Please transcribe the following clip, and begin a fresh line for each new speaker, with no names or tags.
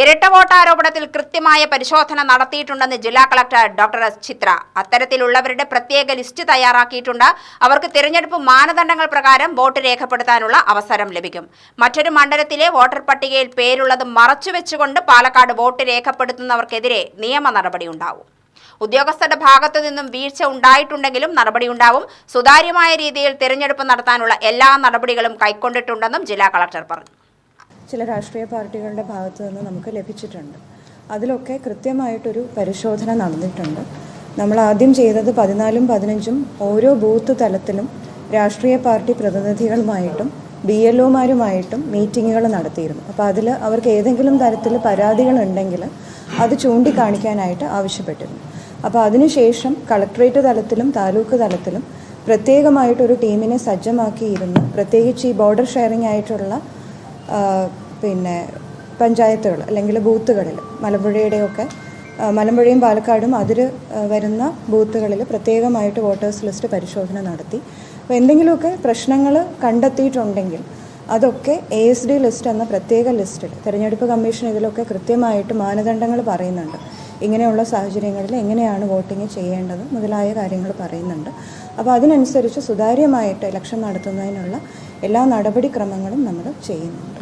ഇരട്ട വോട്ട് ആരോപണത്തിൽ കൃത്യമായ പരിശോധന നടത്തിയിട്ടുണ്ടെന്ന് ജില്ലാ കളക്ടർ ഡോക്ടർ എസ് ചിത്ര. അത്തരത്തിലുള്ളവരുടെ പ്രത്യേക ലിസ്റ്റ് തയ്യാറാക്കിയിട്ടുണ്ട്. അവർക്ക് തിരഞ്ഞെടുപ്പ് മാനദണ്ഡങ്ങൾ പ്രകാരം വോട്ട് രേഖപ്പെടുത്താനുള്ള അവസരം ലഭിക്കും. മറ്റൊരു മണ്ഡലത്തിലെ വോട്ടർ പട്ടികയിൽ പേരുള്ളത് മറച്ചുവെച്ചുകൊണ്ട് പാലക്കാട് വോട്ട് രേഖപ്പെടുത്തുന്നവർക്കെതിരെ നിയമ നടപടിയുണ്ടാവും. ഉദ്യോഗസ്ഥരുടെ ഭാഗത്തു നിന്നും വീഴ്ച ഉണ്ടായിട്ടുണ്ടെങ്കിലും നടപടിയുണ്ടാവും. സുതാര്യമായ രീതിയിൽ തിരഞ്ഞെടുപ്പ് നടത്താനുള്ള എല്ലാ നടപടികളും കൈക്കൊണ്ടിട്ടുണ്ടെന്നും ജില്ലാ കളക്ടർ പറഞ്ഞു.
ചില രാഷ്ട്രീയ പാർട്ടികളുടെ ഭാഗത്തു നിന്ന് നമുക്ക് ലഭിച്ചിട്ടുണ്ട്. അതിലൊക്കെ കൃത്യമായിട്ടൊരു പരിശോധന നടന്നിട്ടുണ്ട്. നമ്മൾ ആദ്യം ചെയ്തത് പതിനാലും പതിനഞ്ചും ഓരോ ബൂത്ത് തലത്തിലും രാഷ്ട്രീയ പാർട്ടി പ്രതിനിധികളുമായിട്ടും ബി എൽ ഒമാരുമായിട്ടും മീറ്റിങ്ങുകൾ നടത്തിയിരുന്നു. അപ്പോൾ അതിൽ അവർക്ക് ഏതെങ്കിലും തരത്തിൽ പരാതികളുണ്ടെങ്കിൽ അത് ചൂണ്ടിക്കാണിക്കാനായിട്ട് ആവശ്യപ്പെട്ടിരുന്നു. അപ്പോൾ അതിനുശേഷം കളക്ട്രേറ്റ് തലത്തിലും താലൂക്ക് തലത്തിലും പ്രത്യേകമായിട്ടൊരു ടീമിനെ സജ്ജമാക്കിയിരുന്നു. പ്രത്യേകിച്ച് ഈ ബോർഡർ ഷെയറിംഗ് ആയിട്ടുള്ള പിന്നെ പഞ്ചായത്തുകൾ അല്ലെങ്കിൽ ബൂത്തുകളിൽ മലമ്പുഴയുടെയൊക്കെ മലമ്പുഴയും പാലക്കാടും അതിൽ വരുന്ന ബൂത്തുകളിൽ പ്രത്യേകമായിട്ട് വോട്ടേഴ്സ് ലിസ്റ്റ് പരിശോധന നടത്തി. അപ്പോൾ എന്തെങ്കിലുമൊക്കെ പ്രശ്നങ്ങൾ കണ്ടെത്തിയിട്ടുണ്ടെങ്കിൽ അതൊക്കെ എ എസ് ഡി ലിസ്റ്റ് എന്ന പ്രത്യേക ലിസ്റ്റിൽ തെരഞ്ഞെടുപ്പ് കമ്മീഷൻ ഇതിലൊക്കെ കൃത്യമായിട്ട് മാനദണ്ഡങ്ങൾ പറയുന്നുണ്ട്. ഇങ്ങനെയുള്ള സാഹചര്യങ്ങളിൽ എങ്ങനെയാണ് വോട്ടിംഗ് ചെയ്യേണ്ടത് മുതലായ കാര്യങ്ങൾ പറയുന്നുണ്ട്. അപ്പോൾ അതിനനുസരിച്ച് സുതാര്യമായിട്ട് ഇലക്ഷൻ നടത്തുന്നതിനുള്ള എല്ലാ നടപടിക്രമങ്ങളും നമ്മൾ ചെയ്യുന്നുണ്ട്.